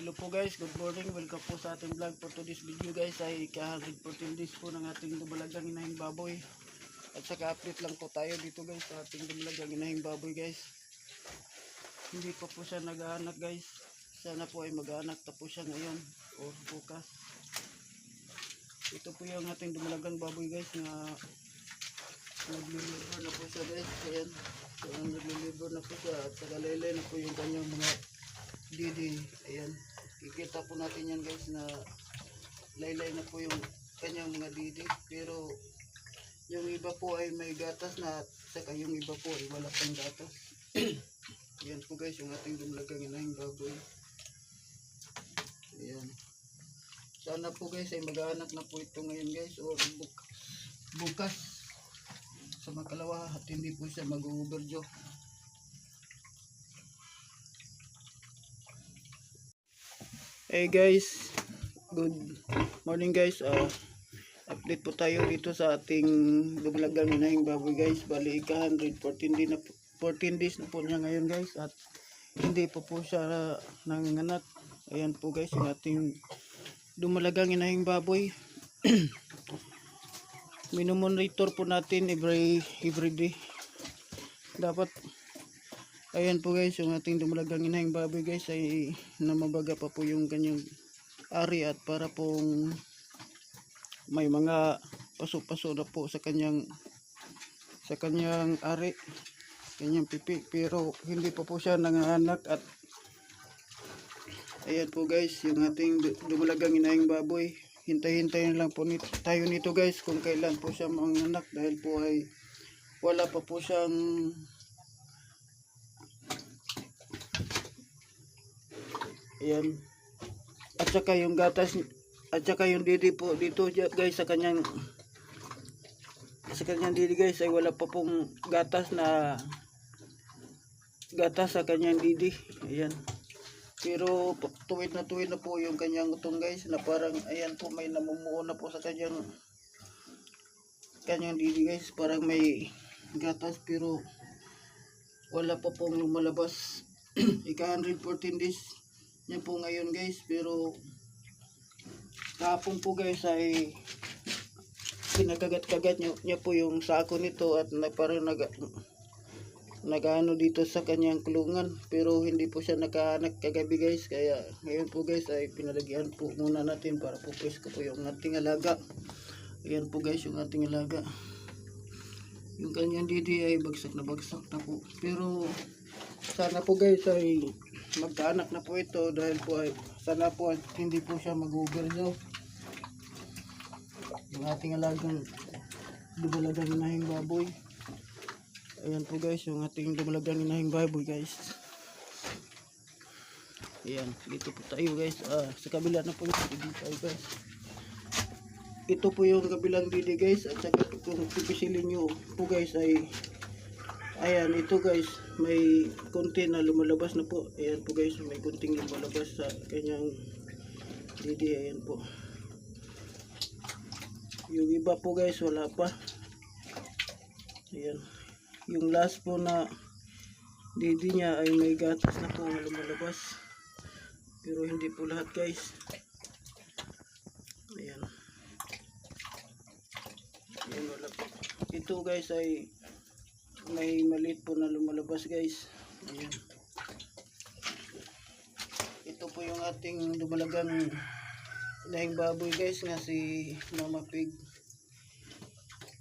Hello po guys, good morning. Welcome po sa ating vlog for today's video guys ay ka-114 days po ng ating dumalagang inahing baboy. At saka update lang po tayo dito guys sa ating dumalagang inahing baboy guys. Hindi pa po siya nag-aanak guys. Sana po ay mag-aanak na po siya ngayon o bukas. Ito po yung ating dumalagang baboy guys na nagliliver na po siya guys. Ayan. So, nagliliver na po siya at saka lele na po yung kanyang mga didi. Ayan. Kikita po natin yan guys na laylay na po yung kanyang mga didi. Pero yung iba po ay may gatas na saka yung iba po ay wala pang gatas. Ayan po guys yung ating dumlagang inahing baboy. Ayan. Sana po guys ay mag-aanak na po ito ngayon guys or buk- bukas sa makalawa at hindi po siya mag-overjo. Hey guys, good morning guys. Uh, update po tayo dito sa ating dumalagang inahing baboy guys. Bali ika 114 din na po- 14 days na po niya ngayon guys at hindi po po siya nanganganak. Ayan po guys yung ating dumalagang inahing baboy. Minumonitor po natin every every day. Dapat Ayan po guys, yung ating dumalagang inahing baboy guys ay namabaga pa po yung kanyang ari at para pong may mga paso-paso na po sa kanyang sa kanyang ari, kanyang pipi. Pero hindi pa po siya nanganak at ayan po guys, yung ating du- dumalagang inahing baboy. Hintay-hintayin lang po nito, tayo nito guys kung kailan po siya manganak dahil po ay wala pa po siyang Ayan. At saka yung gatas at saka yung didi po dito guys sa kanyang sa kanyang didi guys ay wala pa pong gatas na gatas sa kanyang didi. Ayan. Pero tuwid na tuwid na po yung kanyang utong guys na parang ayan po may namumuo na po sa kanyang kanyang didi guys parang may gatas pero wala pa pong lumalabas ika 114 days yan po ngayon guys pero kahapon po guys ay kinakagat-kagat niya, niya po yung sako nito at na, parang nag nagano dito sa kanyang kulungan. Pero hindi po siya nakaanak kagabi guys. Kaya ngayon po guys ay pinalagyan po muna natin para po presko po yung ating alaga. Ayan po guys yung ating alaga. Yung kanyang didi ay bagsak na bagsak na po. Pero sana po guys ay magkaanak na po ito dahil po ay sana po ay hindi po siya mag-overdo yung ating alagang dumalagang inahing baboy. Ayan po guys yung ating dumalagang inahing baboy guys. Ayan dito po tayo guys. Ah, sa kabila na po didi tayo guys. Ito po yung kabilang didi guys. At saka kung pipisilin nyo po guys ay ayan ito guys may konti na lumalabas na po. Ayan po guys may konting lumalabas sa kanyang didi ayan po. Yung iba po guys wala pa. Ayan yung last po na didi niya ay may gatas na po lumalabas. Pero hindi po lahat guys. Ayan. Ayan wala po. Ito guys ay may maliit po na lumalabas guys. Ayan. Ito po yung ating lumalagang inahing baboy guys nga si Mama Pig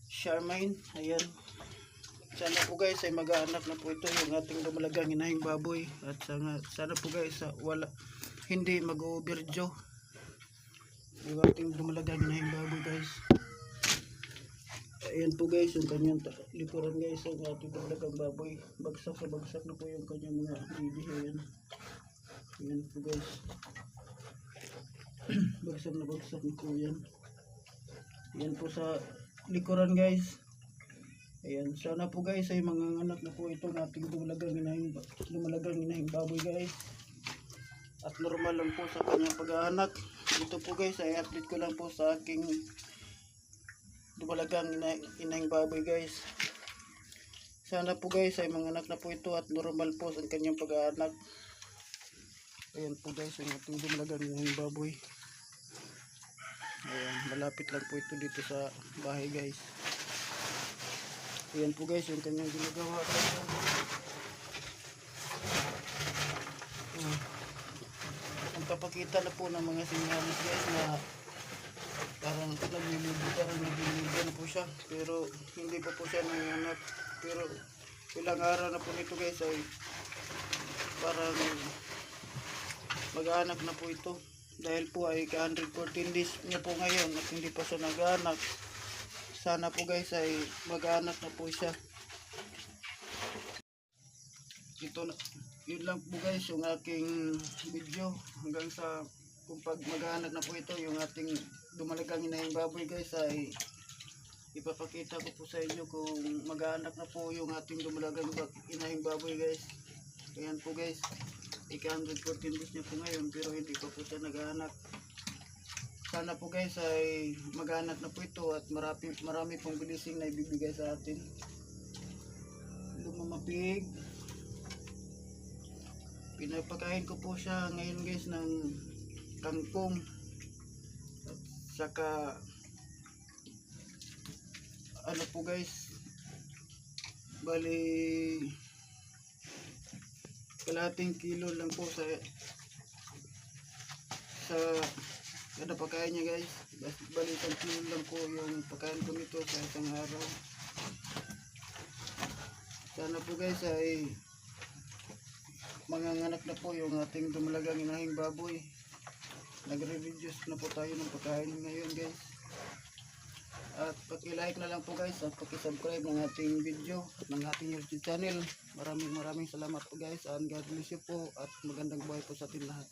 Charmaine. Ayan. Sana po guys ay mag-aanak na po ito yung ating lumalagang inahing baboy. At sana, sana po guys wala hindi mag-overjo yung ating lumalagang inahing baboy guys Ayan po guys, yung kanyang likuran guys, ang ating talagang baboy. Bagsak sa bagsak na po yung kanyang mga baby. Ayan. Ayan po guys. bagsak na bagsak na po yan. Ayan po sa likuran guys. Ayan, sana po guys ay mga anak na po itong ating lumalagang inahing, lumalagang inahing baboy guys. At normal lang po sa kanyang pag-aanak. Ito po guys ay update ko lang po sa aking dumalagang ina inahing baboy guys sana po guys ay mga anak na po ito at normal po sa kanyang pag-aanak Ayan po guys, yung ating dumalagan ng baboy. Ayan, malapit lang po ito dito sa bahay guys. Ayan po guys, yung kanyang ginagawa. Ayan. Ang papakita na po ng mga sinyalis guys na parang naglilibo, parang naglilibo na po siya. Pero hindi pa po siya nanganak. Pero ilang araw na po nito guys ay parang mag-aanak na po ito dahil po ay ka 114 days niya po ngayon at hindi pa siya nag-aanak sana po guys ay mag-aanak na po siya ito na yun lang po guys yung aking video hanggang sa kung pag mag-aanak na po ito yung ating dumalagang inahing baboy guys ay ipapakita ko po sa inyo kung mag-aanak na po yung ating dumalagang inahing baboy guys. Ayan po guys. Ika 114 days niya po ngayon pero hindi pa po siya nag-aanak. Sana po guys ay mag-aanak na po ito at marami, marami pong bilising na ibibigay sa atin. Lumamapig pinapakain ko po siya ngayon guys ng kangkong at saka ano po guys? Bali kalating kilo lang po sa sa kada pagkain niya guys? Bali isang kilo lang po yung pagkain ko nito sa isang araw. Sana po guys ay manganganak na po yung ating dumalagang inahing baboy. Nagre-reduce na po tayo ng pagkain ngayon guys paki-like na lang po guys at paki-subscribe ng ating video at ng ating YouTube channel. Maraming maraming salamat po guys and God bless you po at magandang buhay po sa ating lahat.